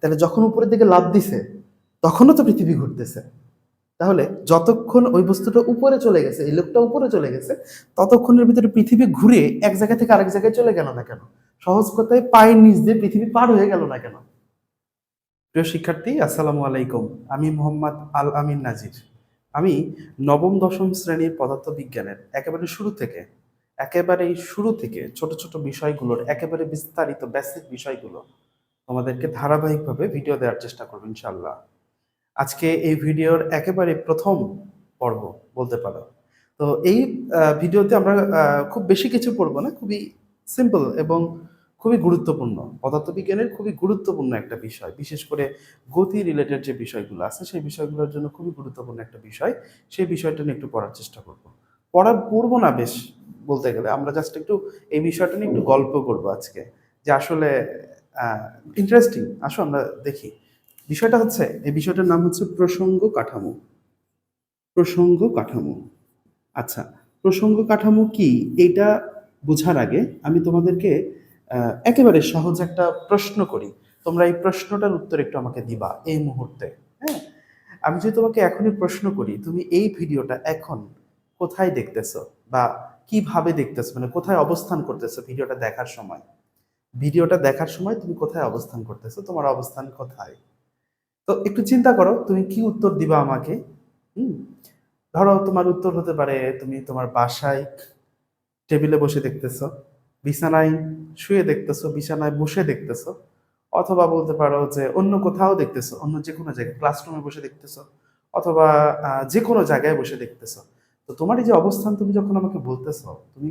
তাহলে যখন উপরের দিকে লাভ দিছে, তখনও তো পৃথিবী ঘুরতেছে। তাহলে যতক্ষণ ওই বস্তুটা উপরে চলে গেছে, এই লোকটা উপরে চলে গেছে, ততক্ষণের ভিতরে পৃথিবী ঘুরে এক জায়গা থেকে আরেক জায়গায় চলে গেল না কেন? সহজ কথায় পায়ের নিচ দিয়ে পৃথিবী পার হয়ে গেল না কেন? প্রিয় শিক্ষার্থী, আসসালামু আলাইকুম। আমি মোহাম্মদ আল আমিন নাজির। আমি নবম, দশম শ্রেণির পদার্থবিজ্ঞানের একেবারে শুরু থেকে একেবারে শুরু থেকে ছোট ছোট বিষয়গুলোর, একেবারে বিস্তারিত বেসিক বিষয়গুলো তোমাদেরকে ধারাবাহিকভাবে ভিডিও দেওয়ার চেষ্টা করব ইনশাল্লাহ আজকে এই ভিডিওর একেবারে প্রথম পর্ব, বলতে পারো। তো এই ভিডিওতে আমরা খুব বেশি কিছু পড়ব না, খুবই সিম্পল এবং খুবই গুরুত্বপূর্ণ, পদার্থবিজ্ঞানের খুবই গুরুত্বপূর্ণ একটা বিষয়। বিশেষ করে গতি রিলেটেড যে বিষয়গুলো আছে, সেই বিষয়গুলোর জন্য খুবই গুরুত্বপূর্ণ একটা বিষয়। সেই বিষয়টা নিয়ে একটু পড়ার চেষ্টা করব। পড়া পড়ব না বেশ, বলতে গেলে। আমরা জাস্ট একটু এই বিষয়টা নিয়ে একটু গল্প করব আজকে। যে আসলে ইন্টারেস্টিং আসো আমরা দেখি। বিষয়টা হচ্ছে, এই বিষয়টার নাম হচ্ছে প্রসঙ্গ কাঠামো। প্রসঙ্গ কাঠামো। আচ্ছা প্রসঙ্গ কাঠামো কি? এটা বোঝার আগে আমি তোমাদেরকে একেবারে সহজ একটা প্রশ্ন করি। তোমরা এই প্রশ্নটার উত্তর একটু আমাকে দিবা এই মুহূর্তে। হ্যাঁ? আমি যদি তোমাকে এখনই প্রশ্ন করি, তুমি এই ভিডিওটা এখন কোথায় দেখতেছো? বা কীভাবে দেখতেছো? মানে কোথায় অবস্থান করতেছো ভিডিওটা দেখার সময়? ভিডিওটা দেখার সময় তুমি কোথায় অবস্থান করতেছো, তোমার অবস্থান কোথায়? তো একটু চিন্তা করো, তুমি কি উত্তর দিবা আমাকে? হুম? ধরো তোমার উত্তর হতে পারে, তুমি তোমার বাসায় টেবিলে বসে দেখতেছো, বিছানায় শুয়ে দেখতেছো, বিছানায় বসে দেখতেছো, অথবা বলতে পারো যে অন্য কোথাও দেখতেছো, অন্য যে কোনো জায়গায় ক্লাসরুমে বসে দেখতেছো, অথবা যে কোনো জায়গায় বসে দেখতেছো। তো তোমার এই যে অবস্থান তুমি যখন আমাকে বলতেছো, তুমি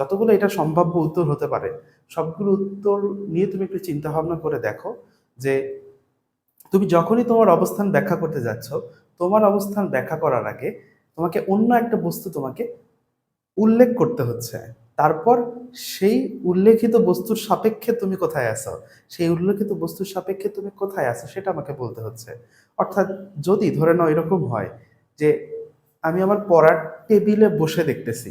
যতগুলো এটা সম্ভাব্য উত্তর হতে পারে, সবগুলো উত্তর নিয়ে তুমি একটু চিন্তা ভাবনা করে দেখো যে তুমি যখনই তোমার অবস্থান ব্যাখ্যা করতে যাচ্ছ, তোমার অবস্থান ব্যাখ্যা করার আগে তোমাকে অন্য একটা বস্তু তোমাকে উল্লেখ করতে হচ্ছে। তারপর সেই উল্লেখিত বস্তুর সাপেক্ষে তুমি কোথায় আছো, সেই উল্লেখিত বস্তুর সাপেক্ষে তুমি কোথায় আছো সেটা আমাকে বলতে হচ্ছে। অর্থাৎ যদি ধরে নাও এরকম হয় যে আমি আমার পড়ার টেবিলে বসে দেখতেছি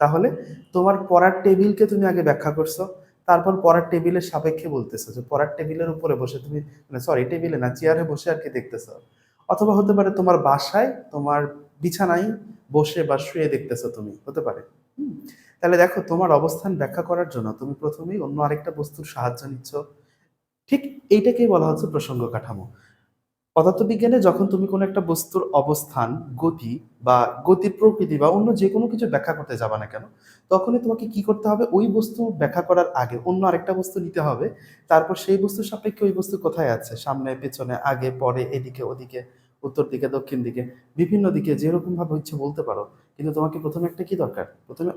তাহলে তোমার পড়ার টেবিলকে তুমি আগে ব্যাখ্যা করছ, তারপর পড়ার টেবিলের সাপেক্ষে বলতেছো যে পড়ার টেবিলের উপরে বসে তুমি মানে সরি টেবিলে না, চেয়ারে বসে আর কি দেখতেছো। অথবা হতে পারে তোমার বাসায় তোমার বিছানায় বসে বা শুয়ে দেখতেছো তুমি, হতে পারে। তাহলে দেখো, তোমার অবস্থান ব্যাখ্যা করার জন্য তুমি প্রথমেই অন্য আরেকটা বস্তুর সাহায্য নিচ্ছ। ঠিক এইটাকেই বলা হচ্ছে প্রসঙ্গ কাঠামো। পদার্থবিজ্ঞানে যখন তুমি কোনো একটা বস্তুর অবস্থান, গতি বা গতির প্রকৃতি বা অন্য যে কোনো কিছু ব্যাখ্যা করতে যাবা না কেন, তখনই তোমাকে কি করতে হবে? ওই বস্তু ব্যাখ্যা করার আগে অন্য আরেকটা বস্তু নিতে হবে। তারপর সেই বস্তুর সাপেক্ষে ওই বস্তু কোথায় আছে? সামনে, পেছনে, আগে, পরে, এদিকে, ওদিকে, উত্তর দিকে, দক্ষিণ দিকে, বিভিন্ন দিকে, যেরকম ভাবে ইচ্ছে বলতে পারো। কিন্তু তোমাকে প্রথমে একটা কি দরকার? প্রথমে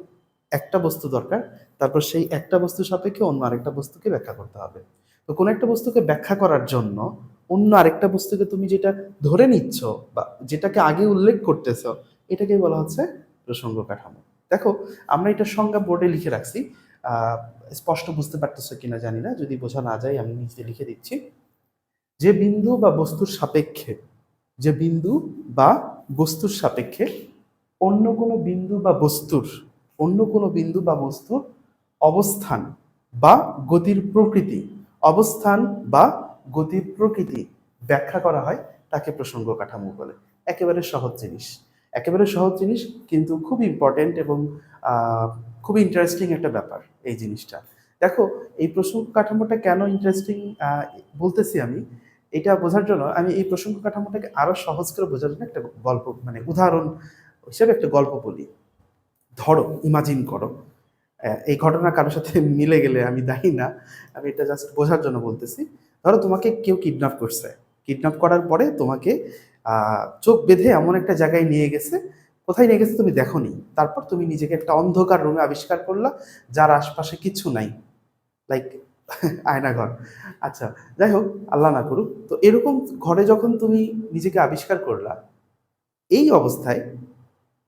একটা বস্তু দরকার, তারপর সেই একটা বস্তু সাপেক্ষে অন্য আরেকটা বস্তুকে ব্যাখ্যা করতে হবে। তো কোনো একটা বস্তুকে ব্যাখ্যা করার জন্য অন্য আরেকটা বস্তুকে তুমি যেটা ধরে নিচ্ছ বা যেটাকে আগে উল্লেখ করতেছ এটাকে বলা হচ্ছে প্রসঙ্গ কাঠামো। দেখো, আমরা এটা সংজ্ঞা বোর্ডে লিখে রাখছি। স্পষ্ট বুঝতে পারতেছো কিনা জানি না, যদি বোঝা না যায় আমি নিজে লিখে দিচ্ছি। যে বিন্দু বা বস্তুর সাপেক্ষে, যে বিন্দু বা বস্তুর সাপেক্ষে অন্য কোনো বিন্দু বা বস্তুর, অন্য কোনো বিন্দু বা বস্তুর অবস্থান বা গতির প্রকৃতি, অবস্থান বা গতির প্রকৃতি ব্যাখ্যা করা হয় তাকে প্রসঙ্গ কাঠামো বলে। একেবারে সহজ জিনিস। একেবারে সহজ জিনিস, কিন্তু খুব ইম্পর্টেন্ট এবং খুব ইন্টারেস্টিং একটা ব্যাপার এই জিনিসটা। দেখো, এই প্রসঙ্গ কাঠামোটা কেন ইন্টারেস্টিং বলতেছি আমি। এটা বোঝার জন্য আমি এই প্রসঙ্গ কাঠামোটাকে আরও সহজ করে বোঝার জন্য একটা গল্প মানে উদাহরণ হিসেবে একটা গল্প বলি। ধরো ইমাজিন করো। এই ঘটনা কারোর সাথে মিলে গেলে আমি দায়ী না। আমি এটা জাস্ট বোঝার জন্য বলতেছি। ধরো তোমাকে কেউ কিডন্যাপ করছে। কিডন্যাপ করার পরে তোমাকে চোখ বেঁধে এমন একটা জায়গায় নিয়ে গেছে। কোথায় নিয়ে গেছে তুমি দেখোনি। তারপর তুমি নিজেকে একটা অন্ধকার রুমে আবিষ্কার করলা, যার আশপাশে কিছু নাই। লাইক আয়নাঘর। আচ্ছা যাই হোক, আল্লাহ না করুক। তো এরকম ঘরে যখন তুমি নিজেকে আবিষ্কার করলা, এই অবস্থায়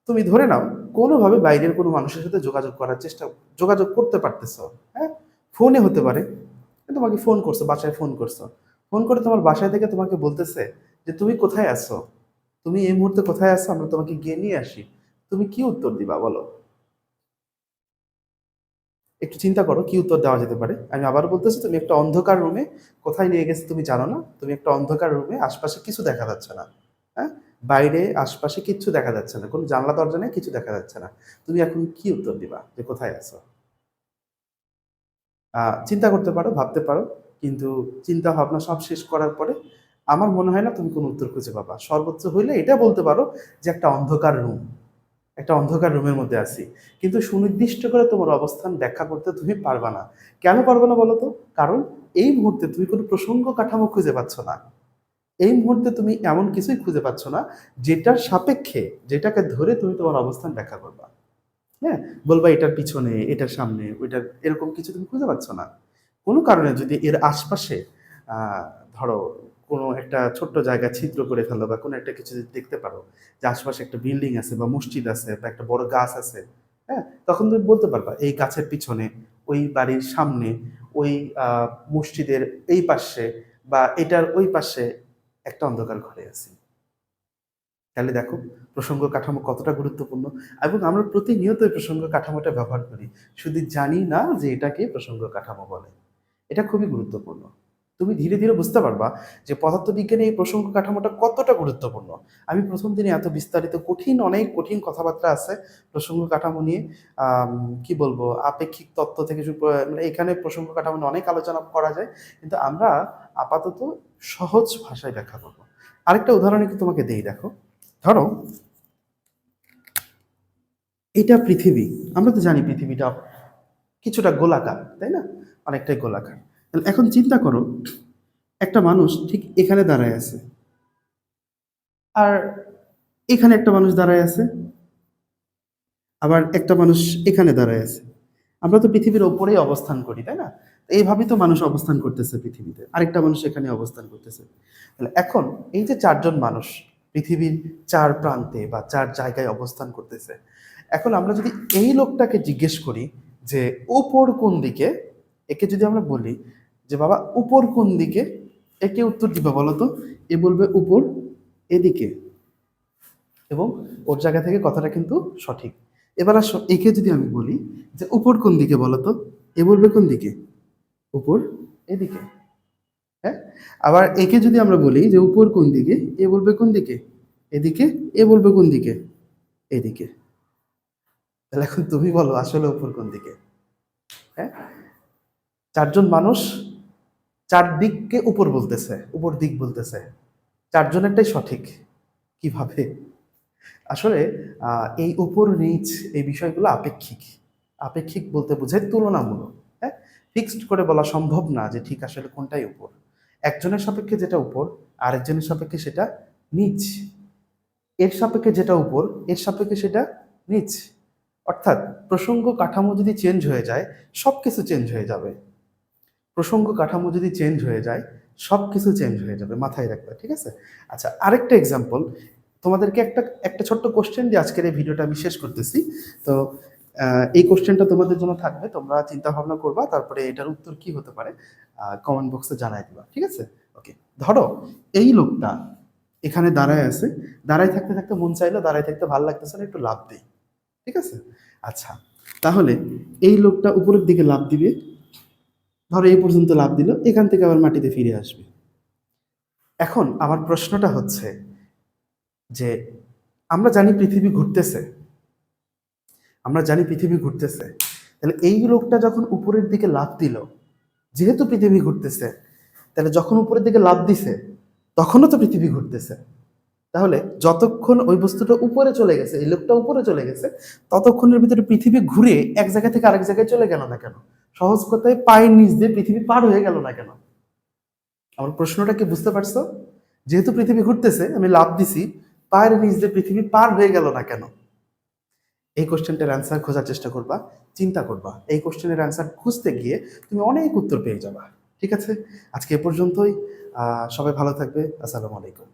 তুমি ধরে নাও, কোনোভাবে বাইরের কোনো মানুষের সাথে যোগাযোগ করার চেষ্টা, যোগাযোগ করতে পারতেছো। হ্যাঁ? ফোনে হতে পারে। তোমাকে ফোন করছ, বাসায় ফোন করছ। ফোন করে তোমার বাসায় থেকে তোমাকে বলতেছে যে, তুমি কোথায় আছো? তুমি এই মুহূর্তে কোথায় আছো? আমরা তোমাকে গিয়ে নিয়ে আসি। তুমি কি উত্তর দিবা বলো? একটু চিন্তা করো, কি উত্তর দেওয়া যেতে পারে। আমি আবার বলতেছি, তুমি একটা অন্ধকার রুমে কোথায় নিয়ে গেছে তুমি জানো না? তুমি একটা অন্ধকার রুমে আশপাশে কিছু দেখা যাচ্ছে না। হ্যাঁ? বাইরে, আশপাশে কিচ্ছু দেখা যাচ্ছে না। কোনো জানলা, দরজা নেই, কিছু দেখা যাচ্ছে না। তুমি এখন কি উত্তর দিবা যে, কোথায় আছো? চিন্তা করতে পারো, ভাবতে পারো, কিন্তু চিন্তা ভাবনা সব শেষ করার পরে আমার মনে হয় না তুমি কোনো উত্তর খুঁজে পাবা। সর্বোচ্চ হইলে এটা বলতে পারো যে একটা অন্ধকার রুম একটা অন্ধকার রুমের মধ্যে আছি। কিন্তু সুনির্দিষ্ট করে তোমার অবস্থান ব্যাখ্যা করতে তুমি পারবা না। কেন পারবে না বলো তো? কারণ এই মুহূর্তে তুমি কোনো প্রসঙ্গ কাঠামো খুঁজে পাচ্ছ না। এই মুহূর্তে তুমি এমন কিছুই খুঁজে পাচ্ছ না যেটার সাপেক্ষে, যেটাকে ধরে তুমি তোমার অবস্থান ব্যাখ্যা করবা। হ্যাঁ বলবা এটার পিছনে, এটার সামনে, ওইটার এরকম কিছু তুমি খুঁজে পাচ্ছ না। কোনো কারণে যদি এর আশপাশে ধরো, কোনো একটা ছোট্ট জায়গা ছিদ্র করে ফেলো বা কোনো একটা কিছু যদি দেখতে পারো, যে আশপাশে একটা বিল্ডিং আছে বা মসজিদ আছে বা একটা বড় গাছ আছে হ্যাঁ তখন তুমি বলতে পারবা, এই গাছের পিছনে, ওই বাড়ির সামনে, ওই মসজিদের এই পাশে বা এটার ওই পাশে একটা অন্ধকার ঘরে আছি। তাহলে দেখো প্রসঙ্গ কাঠামো কতটা গুরুত্বপূর্ণ এবং আমরা প্রতিনিয়ত এই প্রসঙ্গ কাঠামোটা ব্যবহার করি। শুধু জানি না যে এটাকে প্রসঙ্গ কাঠামো বলে। এটা খুবই গুরুত্বপূর্ণ। তুমি ধীরে ধীরে বুঝতে পারবা যে পদার্থবিজ্ঞানে এই প্রসঙ্গ কাঠামোটা কতটা গুরুত্বপূর্ণ। আমি প্রথম দিনে এত বিস্তারিত, কঠিন, অনেক কঠিন কথাবার্তা আছে প্রসঙ্গ কাঠামো নিয়ে। কি বলব? আপেক্ষিক তত্ত্ব থেকে মানে এখানে প্রসঙ্গ কাঠামো নিয়ে অনেক আলোচনা করা যায়। কিন্তু আমরা আপাতত সহজ ভাষায় ব্যাখ্যা করব। আরেকটা উদাহরণ একটু তোমাকে দেই, দেখো। ধরো, এটা পৃথিবী, আমরা তো জানি পৃথিবীটা কিছুটা গোলাকার, তাই না? অনেকটাই গোলাকার। এখন চিন্তা করো, একটা মানুষ ঠিক এখানে দাঁড়ায় আছে, আর এখানে একটা মানুষ দাঁড়ায় আছে, আবার একটা মানুষ এখানে দাঁড়ায় আছে। আমরা তো পৃথিবীর ওপরেই অবস্থান করি, তাই না? এইভাবেই তো মানুষ অবস্থান করতেছে পৃথিবীতে, আরেকটা মানুষ এখানে অবস্থান করতেছে। তাহলে এখন এই যে চারজন মানুষ পৃথিবীর চার প্রান্তে বা চার জায়গায় অবস্থান করতেছে। এখন আমরা যদি এই লোকটাকে জিজ্ঞেস করি যে, উপর কোন দিকে? একে যদি আমরা বলি যে, বাবা, উপর কোন দিকে? একে উত্তর দিবে, বলো তো। এ বলবে, উপর এদিকে। এবং ওর জায়গা থেকে কথাটা কিন্তু সঠিক। এবার আসো, একে যদি আমি বলি যে, উপর কোন দিকে? বলো তো। এ বলবে, কোন দিকে? উপর এদিকে। হ্যাঁ? আবার একে যদি আমরা বলি যে উপর কোন দিকে, এ বলবে কোন দিকে? এদিকে, এ বলবে কোন দিকে? এদিকে। তাহলে এখন তুমি বলো আসলে উপর কোন দিকে? হ্যাঁ? চারজন মানুষ চার দিককে উপর বলতেছে, উপর দিক বলতেছে। চারজনেরটাই সঠিক। কীভাবে? আসলে এই উপর নিচ এই বিষয়গুলো আপেক্ষিক। আপেক্ষিক বলতে বোঝায় তুলনামূলক। হ্যাঁ? ফিক্সড করে বলা সম্ভব না যে ঠিক আসলে কোনটাই উপর। একজনের সাপেক্ষে যেটা উপর, আরেকজনের সাপেক্ষে সেটা নিচ। এর সাপেক্ষে যেটা উপর, এর সাপেক্ষে সেটা নিচ। অর্থাৎ প্রসঙ্গ কাঠামো যদি চেঞ্জ হয়ে যায় সব কিছু চেঞ্জ হয়ে যাবে। প্রসঙ্গ কাঠামো যদি চেঞ্জ হয়ে যায় সব কিছু চেঞ্জ হয়ে যাবে। মাথায় রাখবে, ঠিক আছে? আচ্ছা আরেকটা এক্সাম্পল তোমাদেরকে একটা একটা ছোট্ট কোশ্চেন দিয়ে আজকের এই ভিডিওটা আমি শেষ করতেছি। তো এই কোশ্চেনটা তোমাদের জন্য থাকবে, তোমরা চিন্তা ভাবনা করবা, তারপরে এটার উত্তর কি হতে পারে কমেন্ট বক্সে জানাই দিবা, ঠিক আছে? ওকে ধরো এই লোকটা এখানে দাঁড়ায় আছে, দাঁড়ায় থাকতে থাকতে মন চাইলো, দাঁড়ায় থাকতে ভালো লাগতেছে না, একটু লাভ দেই, ঠিক আছে? আচ্ছা তাহলে এই লোকটা উপরের দিকে লাভ দিবে, ধরো এই পর্যন্ত লাভ দিল, এখান থেকে আবার মাটিতে ফিরে আসবে। এখন আমার প্রশ্নটা হচ্ছে যে, আমরা জানি পৃথিবী ঘুরতেছে আমরা জানি পৃথিবী ঘুরতেছে। তাহলে এই লোকটা যখন উপরের দিকে লাভ দিল, যেহেতু পৃথিবী ঘুরতেছে, তাহলে যখন উপরের দিকে লাভ দিছে, তখনও তো পৃথিবী ঘুরতেছে। তাহলে যতক্ষণ ওই বস্তুটা উপরে চলে গেছে, এই লোকটা উপরে চলে গেছে, ততক্ষণের ভিতরে পৃথিবী ঘুরে এক জায়গা থেকে আরেক জায়গায় চলে গেল না কেন? সহজ কথায় পায়ের নিচ দিয়ে পৃথিবী পার হয়ে গেল না কেন? আমার প্রশ্নটা কি বুঝতে পারছ? যেহেতু পৃথিবী ঘুরতেছে, আমি লাভ দিছি, পায়ের নিচ দিয়ে পৃথিবী পার হয়ে গেল না কেন? এই কোশ্চেনটার অ্যান্সার খোঁজার চেষ্টা করবা, চিন্তা করবা। এই কোশ্চেনের অ্যান্সার খুঁজতে গিয়ে তুমি অনেক উত্তর পেয়ে যাবা, ঠিক আছে? আজকে এ পর্যন্তই। সবাই ভালো থাকবে। আসসালামু আলাইকুম।